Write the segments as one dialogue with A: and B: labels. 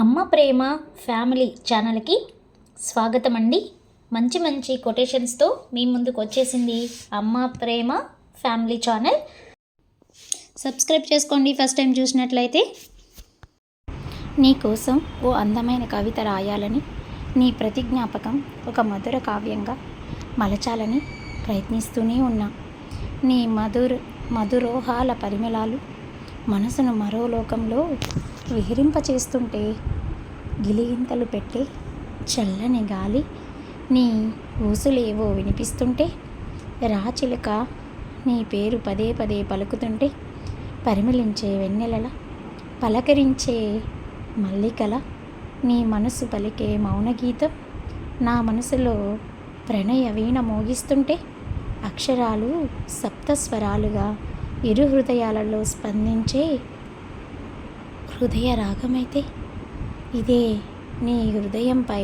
A: అమ్మ ప్రేమ ఫ్యామిలీ ఛానల్కి స్వాగతం అండి మంచి మంచి కొటేషన్స్తో మీ ముందుకు వచ్చేసింది Amma Prema family channel. Subscribe చేసుకోండి ఫస్ట్ టైం చూసినట్లయితే. నీకోసం ఓ అందమైన కవిత రాయాలని నీ ప్రతి జ్ఞాపకం ఒక మధుర కావ్యంగా మలచాలని ప్రయత్నిస్తూనే ఉన్నా. నీ మధుర మధురోహాల పరిమళాలు మనసును మరో లోకంలో విహరింపచేస్తుంటే గిలిగింతలు పెట్టి చల్లని గాలి నీ ఊసులేవో వినిపిస్తుంటే రాచిలుక నీ పేరు పదే పదే పలుకుతుంటే పరిమళించే వెన్నెలల పలకరించే మల్లికల నీ మనసు పలికే మౌనగీతం నా మనసులో ప్రణయ వీణ మోగిస్తుంటే అక్షరాలు సప్తస్వరాలుగా ఇరు హృదయాలలో స్పందించే హృదయ రాగమైతే ఇదే నీ హృదయంపై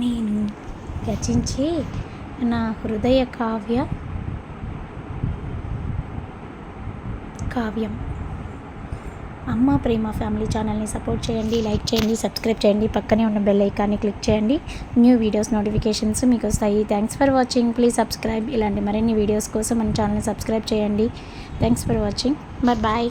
A: నేను రచించే నా హృదయ కావ్య కావ్యం. అమ్మ ప్రేమ ఫ్యామిలీ ఛానల్ని సపోర్ట్ చేయండి లైక్ చేయండి సబ్స్క్రైబ్ చేయండి. పక్కనే ఉన్న బెల్ ఐకాన్ని క్లిక్ చేయండి. న్యూ వీడియోస్ నోటిఫికేషన్స్ మీకు వస్తాయి. Thanks for watching please subscribe ఇలాంటి మరిన్ని వీడియోస్ కోసం మన ఛానల్ని సబ్స్క్రైబ్ చేయండి. Thanks for watching bye bye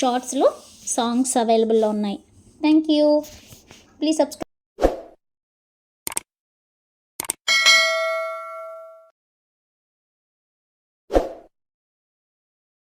A: షార్ట్స్లో సాంగ్స్ అవైలబుల్లో ఉన్నాయి. Thank you. Please subscribe